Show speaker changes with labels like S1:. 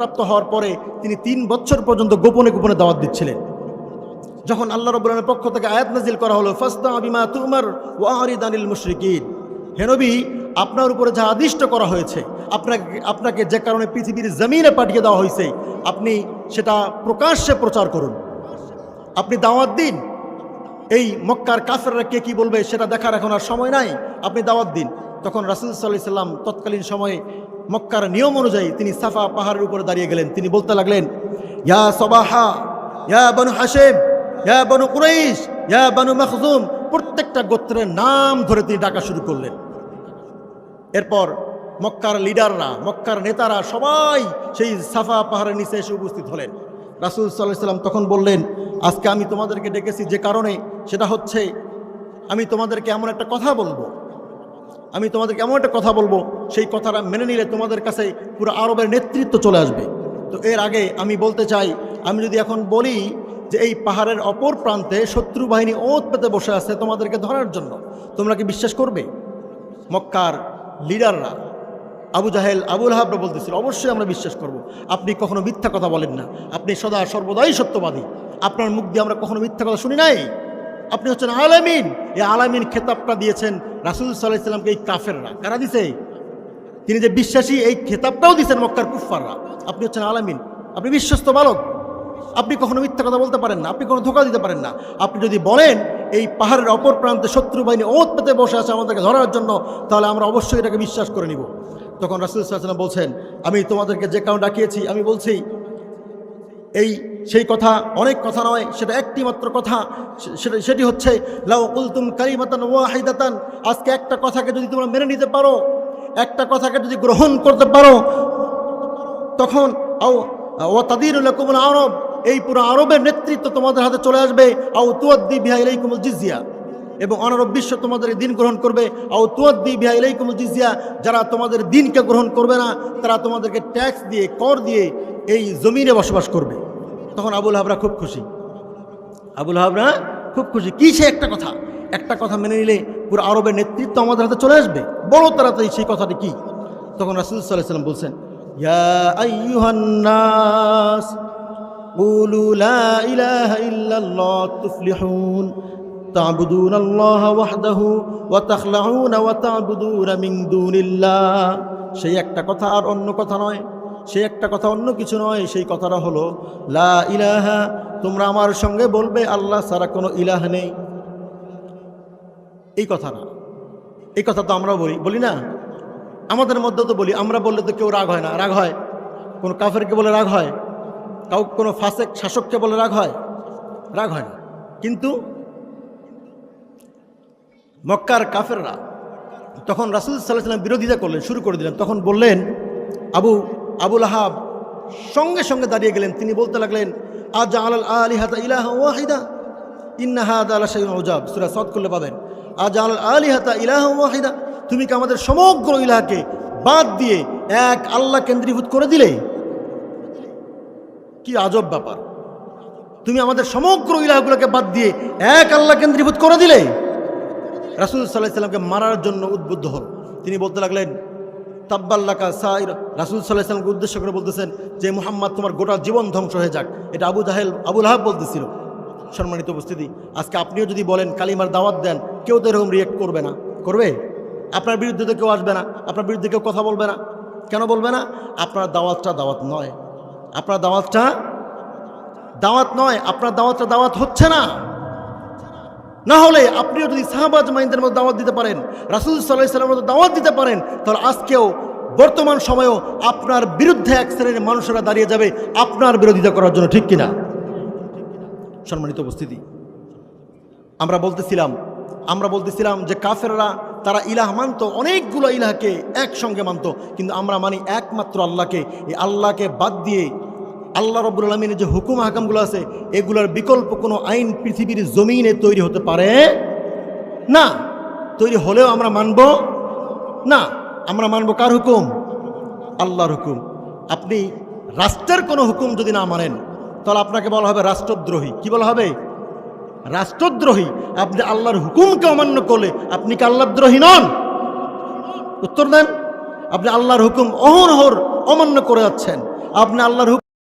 S1: প্রাপ্ত হওয়ার পরে তিনি তিন বছর পর্যন্ত গোপনে গোপনে দাওয়াত দিচ্ছিলেন। যখন আল্লাহ রব্বুলের পক্ষ থেকে আয়াত নাজিল করা হলো ফাস্তা বিমা তুমার ওয়াহারিদ আনিল মুশরিকিন। হেনবি আপনার উপরে যা আদিষ্ট করা হয়েছে, আপনাকে আপনাকে যে কারণে পৃথিবীর জমিনে পাঠিয়ে দেওয়া হয়েছে, আপনি সেটা প্রকাশ্যে প্রচার করুন। আপনি দাওয়াত দিন। এই মক্কার কাফেররা কে কি বলবে সেটা দেখার এখন আর সময় নাই। আপনি দাওয়াত দিন। তখন রাসুল সাল্লাহ সাল্লাম তৎকালীন সময়ে মক্কার নিয়ম অনুযায়ী তিনি সাফা পাহাড়ের উপরে দাঁড়িয়ে গেলেন। তিনি বলতে লাগলেন, ইয়া সবাহা, ইয়া বানু হাসেম ইয়া বানু কুরাইশ, ইয়া বানু মখজুম, প্রত্যেকটা গোত্রের নাম ধরে তিনি ডাকা শুরু করলেন। এরপর মক্কার লিডাররা, মক্কার নেতারা সবাই সেই সাফা পাহাড়ের নিচে এসে উপস্থিত হলেন। রাসুল সাল্লাহ সাল্লাম তখন বললেন, আজকে আমি তোমাদেরকে ডেকেছি যে কারণে, সেটা হচ্ছে আমি তোমাদেরকে এমন একটা কথা বলব আমি তোমাদেরকে এমন একটা কথা বলব, সেই কথাটা মেনে নিলে তোমাদের কাছে পুরো আরবের নেতৃত্ব চলে আসবে। তো এর আগে আমি বলতে চাই, আমি যদি এখন বলি যে এই পাহাড়ের অপর প্রান্তে শত্রু বাহিনী ওত পেতে বসে আছে তোমাদেরকে ধরার জন্য, তোমরা কি বিশ্বাস করবে? মক্কার লিডাররা, আবু জাহেল, আবুল হাবরা বলতেছিল, অবশ্যই আমরা বিশ্বাস করব। আপনি কখনো মিথ্যা কথা বলেন না। আপনি সদা সর্বদাই সত্যবাদী। আপনার মুখ দিয়ে আমরা কখনো মিথ্যা কথা শুনি নাই। আপনি হচ্ছেন আলামিন। এই আলামিন খেতাবটা দিয়েছেন রাসুল সাল্লাহ ইসলামকে এই কাফেররা কারা দিছে? তিনি যে বিশ্বাসী, এই খেতাবটাও দিচ্ছেন মক্কার কুফাররা আপনি হচ্ছেন আলামিন। আপনি বিশ্বস্ত বালক। আপনি কখনো মিথ্যা কথা বলতে পারেন না। আপনি কোনো ধোকা দিতে পারেন না। আপনি যদি বলেন, এই পাহাড়ের অপর প্রান্তে শত্রু বাহিনী ওত পেতে বসে আছে আমাদেরকে ধরার জন্য, তাহলে আমরা অবশ্যই এটাকে বিশ্বাস করে নিব। তখন রাসুল সাল্লাম বলছেন, আমি তোমাদেরকে যে কারণ ডাকিয়েছি, আমি বলছি এই সেই কথা, অনেক কথা নয়, সেটা একটি মাত্র কথা সেটা, সেটি হচ্ছে, লাউ কুলতুম কারিমাতান ওয়াহিদাতান, আজকে একটা কথাকে যদি তোমরা মেনে নিতে পারো, একটা কথাকে যদি গ্রহণ করতে পারো, তখন ও তাদির কুমুল আরব, এই পুরো আরবের নেতৃত্ব তোমাদের হাতে চলে আসবে, আও তুয়াদ্দি বিহা ইলাইকুমুল জিজিয়া। এবং অনারব বিশ্ব তোমাদের দিন গ্রহণ করবে, আও তুয়াদ্দি বিহা ইলাইকুমুল জিজিয়া, যারা তোমাদের দিনকে গ্রহণ করবে না, তারা তোমাদেরকে ট্যাক্স দিয়ে, কর দিয়ে এই জমিনে বসবাস করবে তখন আবুল হাবরা খুব খুশি আবুল হাবরা খুব খুশি কি সে একটা কথা একটা কথা মেনে নিলে পুরো আরবের নেতৃত্ব আমাদের হাতে চলে আসবে বড় তাড়াতাড়ি সেই কথাটি কি তখন রাসুল সাল্লাহ সাল্লাম বলছেন ইয়া আইয়ুহান নাস قولوا لا إله إلا الله تفلحون تعبدون الله وحده وتخلعون وتعبدون من دون الله সেই একটা কথা আর অন্য কথা নয় সেই একটা কথা অন্য কিছু নয়, সেই কথাটা হলো, লা ইলাহা তোমরা আমার সঙ্গে বলবে, আল্লাহ সারা কোনো ইলাহ নেই। এই কথা না। এই কথা তো আমরা বলি। বলি না? আমাদের মধ্যে তো বলি, আমরা বললে তো কেউ রাগ হয় না। রাগ হয়? কোনো কাফেরকে বলে রাগ হয়? কাউ, কোনো ফাসেক শাসককে বলে রাগ হয়? রাগ হয় না। কিন্তু মক্কার কাফেররা তখন রাসুল সাল্লাহ সাল্লাম বিরোধিতা করলেন, শুরু করে দিলেন, তখন বললেন, আবু আবুল আহাব সঙ্গে সঙ্গে দাঁড়িয়ে গেলেন। তিনি বলতে লাগলেন আজ আল আলী হাতা ইলাহ ওয়াহিদা? ইন্না হাদ আল্লাহ শাহিন ওজাব সুরা সৎ করলে পাবেন আজ আল আলী হাতা ইলাহ ওয়াহিদা? তুমি কি আমাদের সমগ্র ইলাহাকে বাদ দিয়ে এক আল্লাহ কেন্দ্রীভূত করে দিলে? কি আজব ব্যাপার। তুমি আমাদের সমগ্র ইলাহগুলোকে বাদ দিয়ে এক আল্লাহ কেন্দ্রীভূত করে দিলে? রাসুল সাল্লাহ সাল্লামকে মারার জন্য উদ্বুদ্ধ হল। তিনি বলতে লাগলেন তাব্বাল্লাকা সাইর। রাসুল সাল্লাহ সাল্লামকে উদ্দেশ্য করে বলতেছেন যে, মোহাম্মদ, তোমার গোটা জীবন ধ্বংস হয়ে যাক। এটা আবু জাহেল, আবুল হাব বলতেছিল। সম্মানিত উপস্থিতি, আজকে আপনিও যদি বলেন, কালিমার দাওয়াত দেন, কেউ তো এরকম রিয়েক্ট করবে না। করবে? আপনার বিরুদ্ধে তো কেউ আসবে না। আপনার বিরুদ্ধে কেউ কথা বলবে না। কেন বলবে না? আপনার দাওয়াতটা দাওয়াত নয়। আপনার দাওয়াতটা দাওয়াত নয়। আপনার দাওয়াতটা দাওয়াত হচ্ছে না। না হলে আপনিও যদি সাহাবাজ মাইন্দের মধ্যে দাওয়াত দিতে পারেন, রাসুল সাল্লাহ সাল্লামের মধ্যে দাওয়াত দিতে পারেন, তাহলে আজকেও বর্তমান সময়েও আপনার বিরুদ্ধে এক শ্রেণির মানুষেরা দাঁড়িয়ে যাবে আপনার বিরোধিতা করার জন্য, ঠিক কিনা? সম্মানিত উপস্থিতি, আমরা বলতেছিলাম আমরা বলতেছিলাম যে কাফেররা, তারা ইলাহ মানত, অনেকগুলো ইলাহকে একসঙ্গে মানত, কিন্তু আমরা মানি একমাত্র আল্লাহকে, এই আল্লাহকে বাদ দিয়ে আল্লাহ রব্বুল আলমিনের যে হুকুম হাকামগুলো আছে, এগুলোর বিকল্প কোনো আইন পৃথিবীর জমিনে তৈরি হতে পারে? না। তৈরি হলেও আমরা মানব? না। আমরা মানব কার হুকুম? আল্লাহর হুকুম। আপনি রাষ্ট্রের কোনো হুকুম যদি না মানেন, তাহলে আপনাকে বলা হবে রাষ্ট্রদ্রোহী। কি বলা হবে? রাষ্ট্রদ্রোহী। আপনি আল্লাহর হুকুমকে অমান্য করলে আপনি কি আল্লাহদ্রোহী নন? উত্তর দেন। আপনি আল্লাহর হুকুম অহরহর অমান্য করে যাচ্ছেন। আপনি আল্লাহর